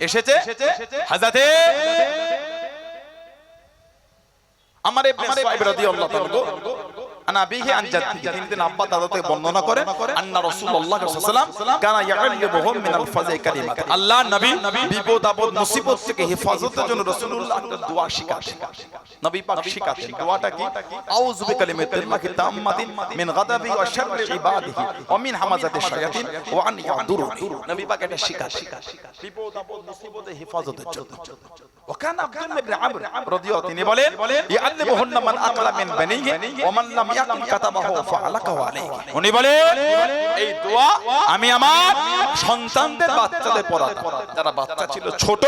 এসেছে? হাজাতে? আমার আমার রাদিয়াল্লাহু তাআলা আনা বিহি আন জাদ্দিহি তিনি তিনি আব্বা দাদা থেকে বর্ণনা করেন আন্না রাসূলুল্লাহ সাল্লাল্লাহু আলাইহি ওয়াসাল্লাম কানা ইয়াল্লিমুহুম মিন আল-ফাজাই কালিমাত আল্লাহ নবী বিপদ আপদ মুসিবত থেকে হেফাজতের জন্য রাসূলুল্লাহ একটা দোয়া শিখাতেন নবী পাক শিখাতেন দোয়াটা কি আউযু বিকালিমাতিল্লাহি তাম্মাতিন মিন গাদাবি ওয়া শাররি ইবাদিহি ওয়া মিন হামাজাতি শায়াতিন ওয়া আন ইয়াদুরুনি নবী পাক এটা শিখাতেন বিপদ আপদ মুসিবতে হেফাজতের জন্য وكان عبد الله بن عمرو رضي الله তিনি বলেন يعلمهن من اقل من بنيه ومن لم ইয়াকুম কাতাবাহু ফাআলাকা আলাইহি। উনি বলে এই দোয়া আমি আমার সন্তানদের বাচ্চাদের পড়াতাম। যারা বাচ্চা ছিল ছোট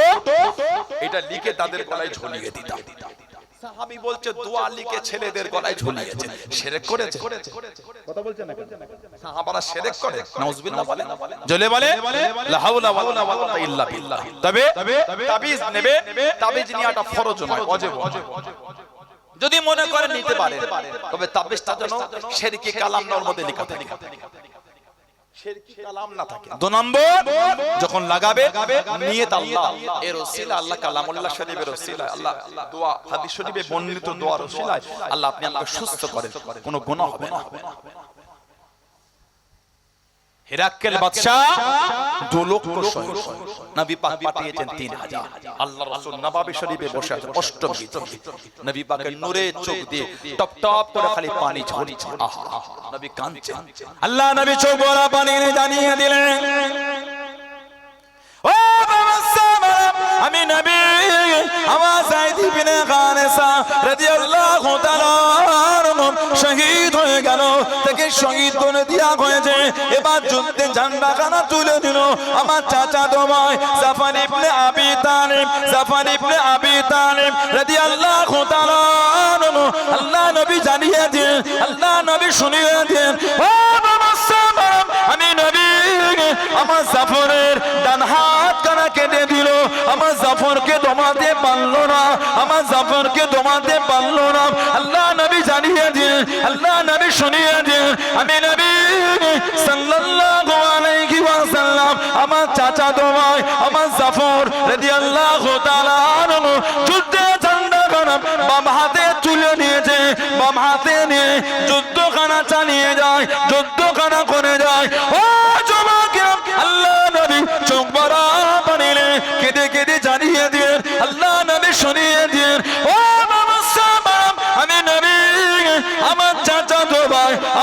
এটা লিখে তাদের গলায় ঝুলিয়ে দিতাম। সাহাবী বলছে দোয়া লিখে ছেলেদের গলায় ঝুলিয়েছে। শিরক করেছে? কথা বলছে না সাহাবারা শিরক করে। নাউজুবিল্লাহ বলে। জলে বলে। লা হাওলা ওয়ালা কুওয়াতা ইল্লা বিল্লাহ। তবে তাবিজ নেবে তাবিজ নিয়াটা ফরজ নয় ওয়াজিব। যদি মনে করে নিতে পারে তবে তাবিজটা যেন শেরকি কালাম নর মধ্যে লেখা থাকে। যখন লাগাবে নিয়ত আল্লাহ। এর ওসিলা আল্লাহ কালামুল্লাহ শরীফের ওসিলা আল্লাহ দোয়া হাদিস শরীফে বর্ণিত দোয়ার ওসিলায়। আল্লাহ আপনি আমাকে সুস্থ করেন। কোনো গুনাহ হবে না। হেরাক্কেল বাদশা দু লক্ষ সৈন্য। নবী পাক পাঠিয়েছেন তিন হাজার। আল্লাহ রাসূল নবাবি শরীফে বসে আছেন অষ্টম নবী পাকের নূরে চোখ দিয়ে টপ টপ করে খালি পানি ঝরছে। আহা। নবী কাঁদছেন আল্লাহ নবী চোখ বড় পানি জানিয়ে দিলেন। আমার সাইদ ইবনে খানেসা রাদিয়াল্লাহু তাআলা শহীদ হয়ে গেল। তাকে শহীদ করে দেয়া হয়েছে। এবার যুদ্ধে তুলে দিল। আমার চাচা দোমাই জাফর ইবনে আবি জাফর ইবনে আবি আল্লাহ নবী জানিয়ে দিন আল্লাহ নবী শুনিয়ে দিন আমি নবী আমার জাফরের ডান হাত কানা কেটে দিল, আমার জাফরকে জাফরকে দমাতে পারল না। আল্লাহ নবী জানিয়ে দিন, আল্লাহ নবী শুনিয়ে দিন, আমি নবী সাল্লাল্লাহু আলাইহি ওয়াসাল্লাম, আমার চাচা দমাই আমার জাফর রাদিয়াল্লাহু তাআলা আনহু যুদ্ধে গরম, বাম হাতে তুলে নিয়েছে বাম হাতে নিয়ে যুদ্ধখানা চালিয়ে যায়, যুদ্ধখানা করে যায়। ও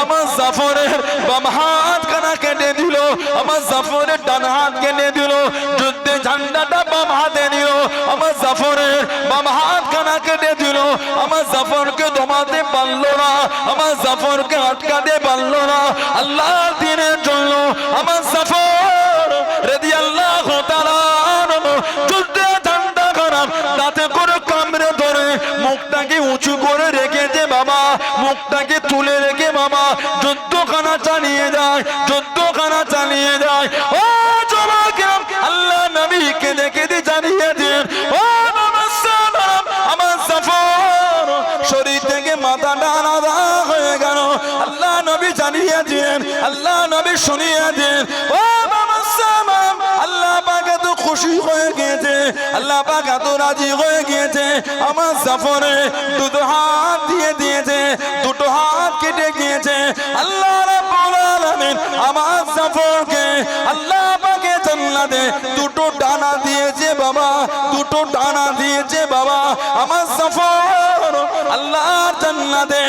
আমার জাফরের বাম হাত কানা কেটে দিল, আমার জাফরের ডান হাত কেটে দিল, যুদ্ধে ঝান্ডাটা বাম হাতে নিল, আমার জাফরের বাম হাত কানা কেটে দিল, আমার জাফরকে দমাতে পারল না, আমার জাফরকে আটকাতে পারল না আল্লাহ দিনের জন্য আমার জাফর তাআলা আনহু যুদ্ধে ঝান্ডা খারাপ তাতে করে কামড়ে ধরে, মুখটাকে উঁচু করে রেখেছে বাবা, মুখটাকে তুলে রেখে বাবা, যুদ্ধখানা চালিয়ে যায়, যুদ্ধখানা চালিয়ে যায়। ও জমাকেরাম আল্লাহ নবী দেখে দি জানিয়ে দিন। ও শরীর থেকে মাথা ডানা হয়ে গেল। আল্লাহ নবী জানিয়ে দিন, আল্লাহ নবী শুনিয়ে দিন। ও বাবা খুশি হয়ে গিয়েছে, আল্লাহ পাক এত রাজি হয়ে গিয়েছে, আমার সফরে দুটো হাত দিয়ে দিয়েছে, দুটো হাত কেটে গিয়েছে, আল্লাহ আমার সফরকে আল্লাহ পাকে জান্নাতে দুটো ডানা দিয়েছে বাবা, দুটো ডানা দিয়েছে বাবা, আমার সফর আল্লাহ জান্নাতে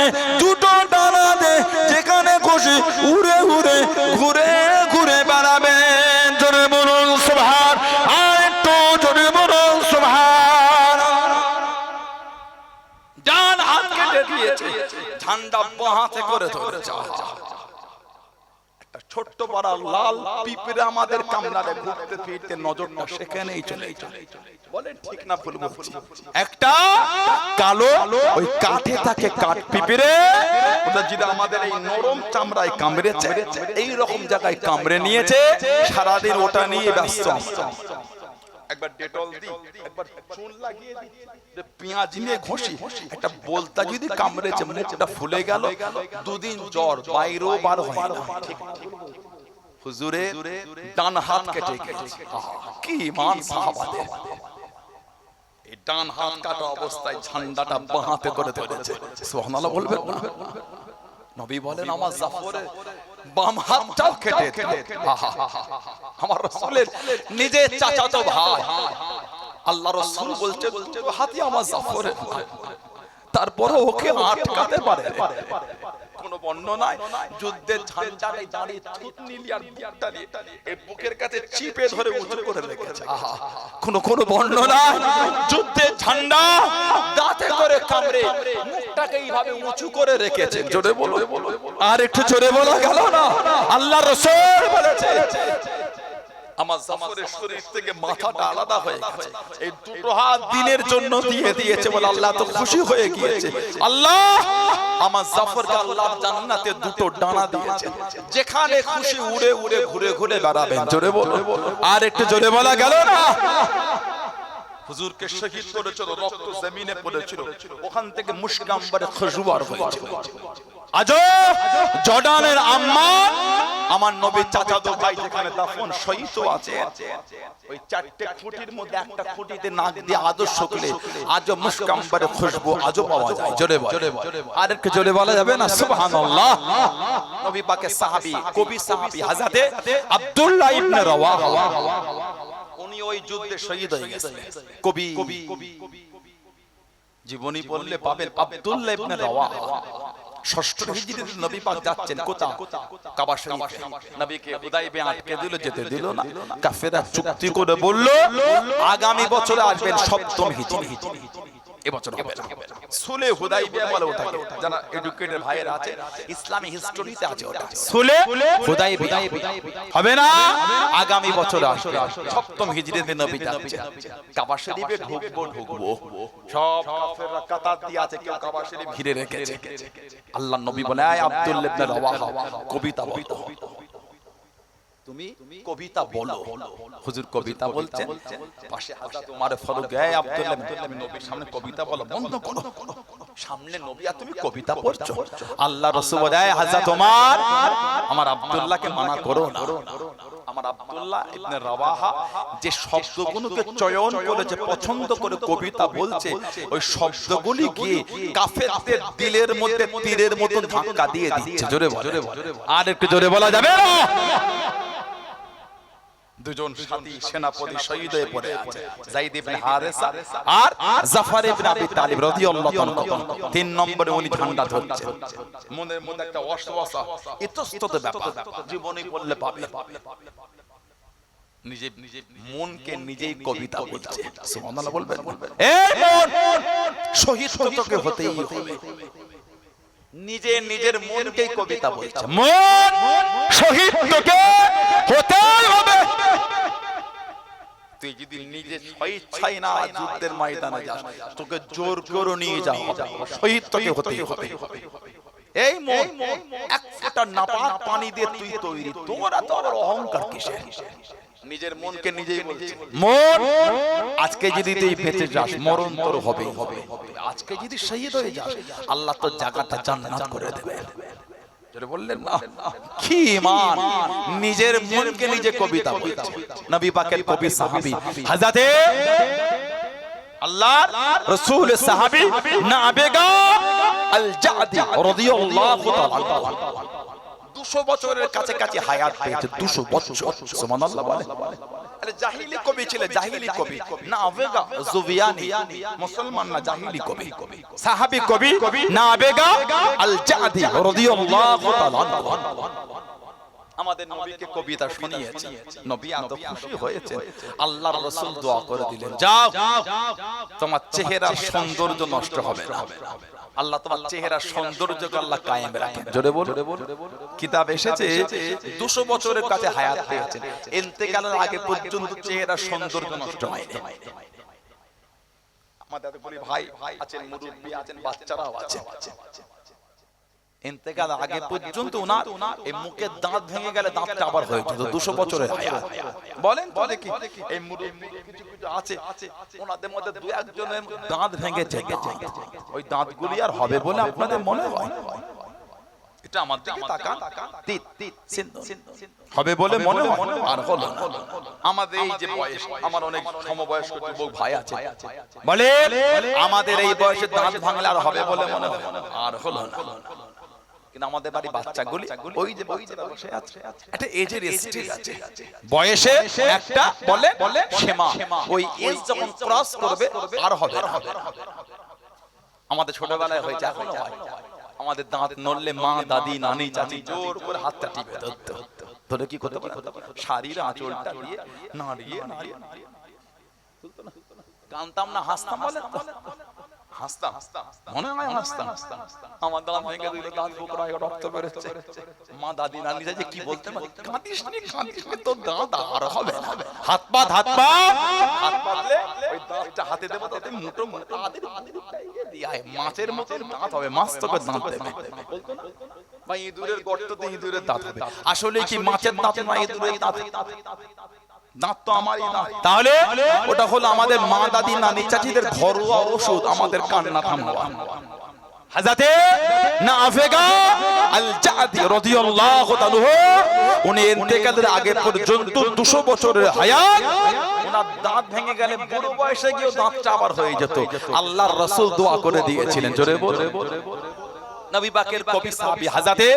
ঝান্ডা বাহাতে করে আহা। একটা ছোট্ট পাড়া লাল আমাদের ঘুরতে ফিরতে সেখানেই চলে একটা কালো ওই কাঠে থাকে কাঠ পিঁপড়ে আমাদের এই নরম চামড়ায় কামড়েছে। এই রকম জায়গায় কামড়ে নিয়েছে, সারাদিন ওটা নিয়ে ব্যস্ত। একবার ডেটল দি একবার চুন লাগিয়ে দি পেঁয়াজ নিয়ে ঘষি একটা বলতা যদি কামড়েছে মুখটা ফুলে গেল দুদিন জ্বর বাইরেও বার হয় না। ঠিক। হুজুরে ডান হাত কেটে গেছে। কি মান সাহাবাদের। এই ডান হাত কাটা অবস্থায় ঝান্ডাটা বাঁহাতে করে ধরেছে। সুবহানাল্লাহ বলবেন। না নবী বলেন আমার জাফরের বাম হাতটাও কেটে। আহা, আমার রাসূলের নিজে চাচাতো ভাই। আল্লাহ রাসূল বলছে হাতি আমার জাফরে। তারপরে ওকে আটকাতে পারে। কোন বর্ণনায় যুদ্ধের ঝান্ডারে দাঁড়িয়ে থুতনি লিয়ার বুকটা নিয়ে এই বুকের কাছে চিপে ধরে উঁচু করে রেখেছে। কোনো, কোন বর্ণনায় যুদ্ধের ঝান্ডা দাঁতে করে কামড়ে মুখটাকে এইভাবে উঁচু করে রেখেছে। জোরে বলো। আর একটু জোরে বলা গেল না। আল্লাহ রসুল বলেছে আমার জাফরের শরীর থেকে মাথাটা আলাদা হয়ে গেছে। এই দুটো হাত দিনের জন্য দিয়ে দিয়েছে বলে আল্লাহ তো খুশি হয়ে গিয়েছে। আল্লাহ, আমার জাফরকে আল্লাহ জান্নাতে দুটো ডানা দিয়েছে। যেখানে খুশি উড়ে উড়ে ঘুরে ঘুরে বেড়াবেন। জোরে বলো আর একটু জোরে বলা গেল না? হুজুরকে শহীদ করেছিল রক্ত জমিনে পড়েছিল। ওখান থেকে মুশকাম্বারে খুশবুয়ার হয়েছে। আজও জর্ডানের আম্মা আমার নবীর চাচাতো ভাই যেখানে দাফন শহীদ আছে। ওই চারটে খুঁটির মধ্যে একটা খুঁটিতে নাক দিয়ে আদর শুকলে আজও মুশকাম্বারে খুশবু আজও পাওয়া যায়। জোরে বল। আর একটু জোরে বলা যাবে না? সুবহানাল্লাহ। নবী পাকের সাহাবী কবি সাহাবী হযরতে আব্দুল্লাহ ইবনে রাওয়াহা। ওই যুদ্ধে শহীদ হয়ে গেছে। কবি জীবনী পড়লে পাবেন আব্দুল্লাহ ইবনে রাওয়া ষষ্ঠ হিজরিতে নবী পাক যাচ্ছেন কোথা কাবা শরীফে নবীকে হুদাইবে আটকে দিল যেতে দিল না। কাফেররা চুক্তি করে বলল আগামী বছরে আসবেন সপ্তম হিজরি। এবছর হবে না। সুলে হুদাইবিয়া বলে ওটাকে যারা এডুকেটেড ভাইয়েরা আছে ইসলামী হিস্টোরিতে আছে ওটা সুলে হুদাইবিয়া হবে না? আগামী বছর আসবে। সপ্তম হিজরিতে নবী যাচ্ছে কাবা শরীফে ঢুকবো ঢুকবো। সব কাফেররা কাতার দিয়ে আছে কেউ কাবা শরীফ ঘিরে রেখেছে। আল্লাহ নবী বলে আব্দুল ইবনে রাওয়াহা কবিতা বলো। তুমি কবিতা বলো হুজুর কবিতা বলছেন পাশে ওমর ফারুক গায়ে আব্দুল্লাহ তুমি নবীর সামনে কবিতা বলো বন্ধ করো সামনে নবী আর তুমি কবিতা পড়ছো আল্লাহ রাসূল বলে হযরত ওমর আমার আব্দুল্লাহকে মানা করো না আমার আব্দুল্লাহ ইবনে রাওয়াহা যে শব্দগুলোকে চয়ন করে যে পছন্দ করে কবিতা বলছে ওই শব্দগুলি গিয়ে কাফেরদের দিলের মধ্যে তীরের মতো ধাক্কা দিয়ে দিচ্ছে জোরে বল আর একটু জোরে বলা যাবে না দুজন সাথী সেনাপতি শহীদ হয়ে পড়ে আছে। জাইদ ইবনে হারেসা আর জাফর ইবনে আবি তালিব রাদিয়াল্লাহু তাআলা তিন নম্বরে উনি ঝান্ডা ধরছে। মনের মধ্যে একটা অসওয়াসা ইতস্তত ব্যাপার। জীবনে পড়লে পাবে। নিজে নিজে মনকে নিজেই কবিতা বলছে সুবহানাল্লাহ বলবেন। এই মন! শহীদ তোকে হতেই হবে। নিজে নিজের মনকেই কবিতা বলছে। মন শহীদ তোকে হতেই হবে। তুই যদি নিজে স্বেচ্ছায় না যুদ্ধের ময়দানে যাস তোকে জোর করে নিয়ে যাও শহীদ তোকে হতেই হবে। এই মন এক ফোঁটা নাপাক পানি দিয়ে তুই তৈরি। তোর এত বড় অহংকার কিসের? নিজের মনকে নিজেই বলছে। মন? আজকে যদি তুই বেঁচে যাস মরণ তোর হবেই হবে। আজকে যদি শহীদ হয়ে যাস আল্লাহ তোর জায়গাটা জান্নাত করে দেবে। বললেন না? কি নিজের মনকে নিজে কবিতা বলছে। নবী পাকের কবি সাহাবী। হযরতে আল্লাহ রাসূল সাহাবী নাবেগা আল জাদি রাদিয়াল্লাহু তাআলা। 200 বছরের কাছে কাছে হায়াত পেয়েছে 200 বছর, সুবহানাল্লাহ বলে। জাহিলি কবি ছিল, জাহিলি কবি। না আবেগা, জুবিয়ানি। মুসলমান না জাহিলি কবি। কবি না আবেগা আল জাদি রাদিয়াল্লাহু তাআলা আমাদের নবীকে কবিতা শুনিয়েছে নবী খুশি হয়েছে আল্লাহর রাসূল দোয়া করে দিলেন, যাও, তোমার চেহারার সৌন্দর্য নষ্ট হবে না। আল্লাহ তোমার চেহারা সৌন্দর্যকে আল্লাহ কায়েম রাখেন। জোরে বল কিতাব এসেছে 200 বছরের কাছে হায়াত পেয়েছেন। ইন্তেকালের আগে পর্যন্ত চেহারা সৌন্দর্য নষ্ট হয়নি। আমাদের বলি ভাই আছেন মুরব্বি আছেন বাচ্চারাও আছে। ইন্তেকাল আগে পর্যন্ত ওনার এই মুখের দাঁত ভেঙে গেলে দাঁতটা আবার হয়ে যেত দুশো বছরের বলেন তো দেখি। এই কিছু কিছু আছে। ওনাদের মধ্যে দু একজনের দাঁত ভেঙেছে ওই দাঁতগুলি আর হবে বলে আপনাদের মনে হয়? এটা আমার দিকে তাকান। হবে বলে মনে হয়? আর হলো আমাদের এই যে বয়স আমার অনেক সমবয়স্ক যুবক ভাই আছে। বলে আমাদের এই বয়সে দাঁত ভাঙলে আর হবে বলে মনে হয়। আর হলো না। কিন্তু আমাদের বাড়ি বাচ্চাগুলি ওই যে বাচ্চারা বসে আছে। একটা এজের স্টেজ আছে। বয়সে একটা বলে বলে সীমা ওই এজ যখন ক্রস করবে আর হবে আমাদের ছোটবেলায় হয়েছে এখনও হয়। আমাদের দাঁত নড়লে মা দাদি নানি চাচি জোর করে হাতটা টিপে। ধরতো ধরে কি করতে পারে? শাড়ির আঁচলটা দিয়ে নাড়িয়ে নাড়িয়ে। কানতাম না হাসতাম বলে? হাসতাম। মনে হয় হাসতাম। আমার দাঁত ভেঙে দিল দাঁত বোকরা রক্ত বেরোচ্ছে। মা দাদি নানি চাচি কি বলতে পারে? কাঁদিস নি কাঁদিস নি তোর দাঁত আর হবে না। হাত পা হাত পা। হাত পাতলে ওই দাঁতটা হাতে দেবো তাতে মুটো মুটো আদের আদের দিয়ে মাছের মতন দাঁত হবে মাছ তোকে দাঁত দেবে। বলতো না? বা ইঁদুরের গর্ততে ইঁদুরের দাঁত হবে। আসলে কি মাছের দাঁত না ইঁদুরের দাঁত? দাঁত তো আমারই দাঁত তাহলে ওটা হলো আমাদের মা দাদি নানি চাচিদের ঘরোয়া ওষুধ আমাদের কান্না হাজাতে না আফেগা আল জাদি রাদিয়াল্লাহু তাআলা উনি ইন্তেকালের আগে পর্যন্ত 200 বছরের হায়াত ওনার দাঁত ভেঙে গেলে বুড়ো বয়সে গিয়ে দাঁতটা আবার হয়ে যেত। আল্লাহর রাসূল দোয়া করে দিয়েছিলেন জোরে বল নবী পাকের কবি সাহাবী হযরতে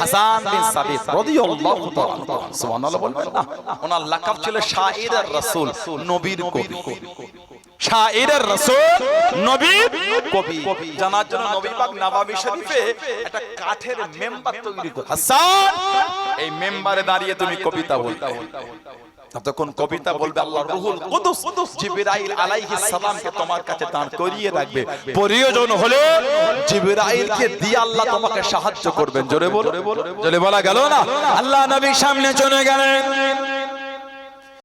হাসান বিন সাবিত রাদিয়াল্লাহু তাআলা সুবহানাল্লাহ বলবেন না। ওনার লাকাব ছিল রাসূল নবীর কবি। রাসূল নবীর কবি। জানার জন্য নবী পাক নবাবী শরীফে একটা কাঠের মেম্বার তৈরি করে হাসান এই মেম্বারে দাঁড়িয়ে তুমি কবিতা বলতে। তখন কবিতা বলবে আল্লাহ রুহুল কুদুস। জিবরাইল আলাইহিস সালামকে তোমার কাছে দাঁড় করিয়ে রাখবে। প্রয়োজন হলে জিবরাইলকে দিয়ে আল্লাহ তোমাকে সাহায্য করবেন জোরে বলো। জোরে বলা গেল না? আল্লাহ নবীর সামনে চলে গেলেন।